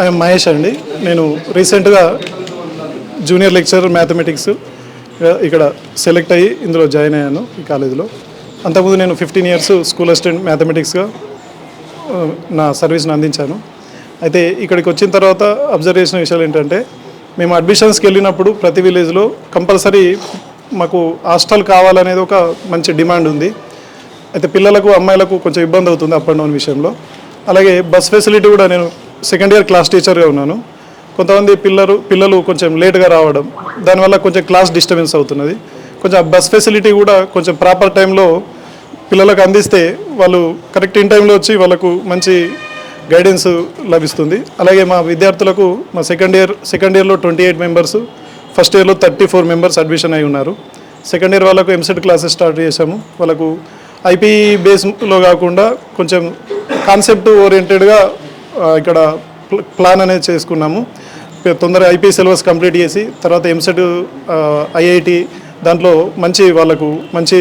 I'm Mahesh అండి. నేను రీసెంట్గా జూనియర్ లెక్చరర్ మ్యాథమెటిక్స్ ఇక్కడ సెలెక్ట్ అయ్యి ఇందులో జాయిన్ అయ్యాను ఈ కాలేజీలో. అంతకుముందు నేను ఫిఫ్టీన్ ఇయర్స్ స్కూల్ అసిస్టెంట్ మ్యాథమెటిక్స్గా నా సర్వీస్ని అందించాను. అయితే ఇక్కడికి వచ్చిన తర్వాత అబ్జర్వ్ చేసిన విషయాలు ఏంటంటే మేము అడ్మిషన్స్కి వెళ్ళినప్పుడు ప్రతి విలేజ్లో కంపల్సరీ మాకు హాస్టల్ కావాలనేది ఒక మంచి డిమాండ్ ఉంది. అయితే పిల్లలకు అమ్మాయిలకు కొంచెం ఇబ్బంది అవుతుంది అప్ అండ్ డౌన్ విషయంలో. అలాగే బస్ ఫెసిలిటీ కూడా నేను సెకండ్ ఇయర్ క్లాస్ టీచర్గా ఉన్నాను. కొంతమంది పిల్లలు పిల్లలు కొంచెం లేట్గా రావడం దానివల్ల కొంచెం క్లాస్ డిస్టర్బెన్స్ అవుతున్నది. కొంచెం బస్ ఫెసిలిటీ కూడా కొంచెం ప్రాపర్ టైంలో పిల్లలకు అందిస్తే వాళ్ళు కరెక్ట్ ఇన్ టైంలో వచ్చి వాళ్ళకు మంచి గైడెన్స్ లభిస్తుంది. అలాగే మా విద్యార్థులకు మా సెకండ్ ఇయర్ సెకండ్ ఇయర్లో ట్వంటీ ఎయిట్ మెంబర్స్ ఫస్ట్ ఇయర్లో థర్టీ ఫోర్ మెంబర్స్ అడ్మిషన్ అయి ఉన్నారు. సెకండ్ ఇయర్ వాళ్ళకు ఎంసెట్ క్లాసెస్ స్టార్ట్ చేశాము. వాళ్ళకు ఐపీ బేస్లో కాకుండా కొంచెం కాన్సెప్ట్ ఓరియంటెడ్గా ఇక్కడ ప్లాన్ అనేది చేసుకున్నాము. తొందరగా ఐపీ సిలబస్ కంప్లీట్ చేసి తర్వాత ఎంసెట్ ఐఐటి దాంట్లో మంచి వాళ్ళకు మంచి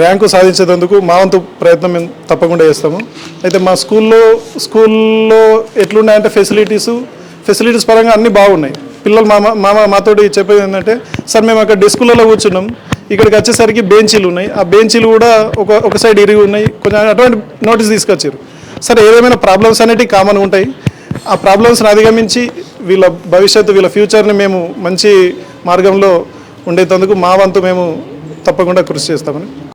ర్యాంకు సాధించేందుకు మా వంతు ప్రయత్నం మేము తప్పకుండా చేస్తాము. అయితే మా స్కూల్లో స్కూల్లో ఎట్లున్నాయంటే ఫెసిలిటీస్ ఫెసిలిటీస్ పరంగా అన్నీ బాగున్నాయి. పిల్లలు మా మా మాతోటి చెప్పేది ఏంటంటే సార్ మేము అక్కడ డెస్కులలో కూర్చున్నాం. ఇక్కడికి వచ్చేసరికి బెంచీలు ఉన్నాయి. ఆ బెంచీలు కూడా ఒక ఒక సైడ్ ఇరిగి ఉన్నాయి. కొంచెం అటువంటి నోటీస్ తీసుకొచ్చారు. సరే ఏదేమైనా ప్రాబ్లమ్స్ అనేటివి కామన్ ఉంటాయి. ఆ ప్రాబ్లమ్స్ని అధిగమించి వీళ్ళ భవిష్యత్తు వీళ్ళ ఫ్యూచర్ని మేము మంచి మార్గంలో ఉండేటందుకు మా వంతు మేము తప్పకుండా కృషి చేస్తామని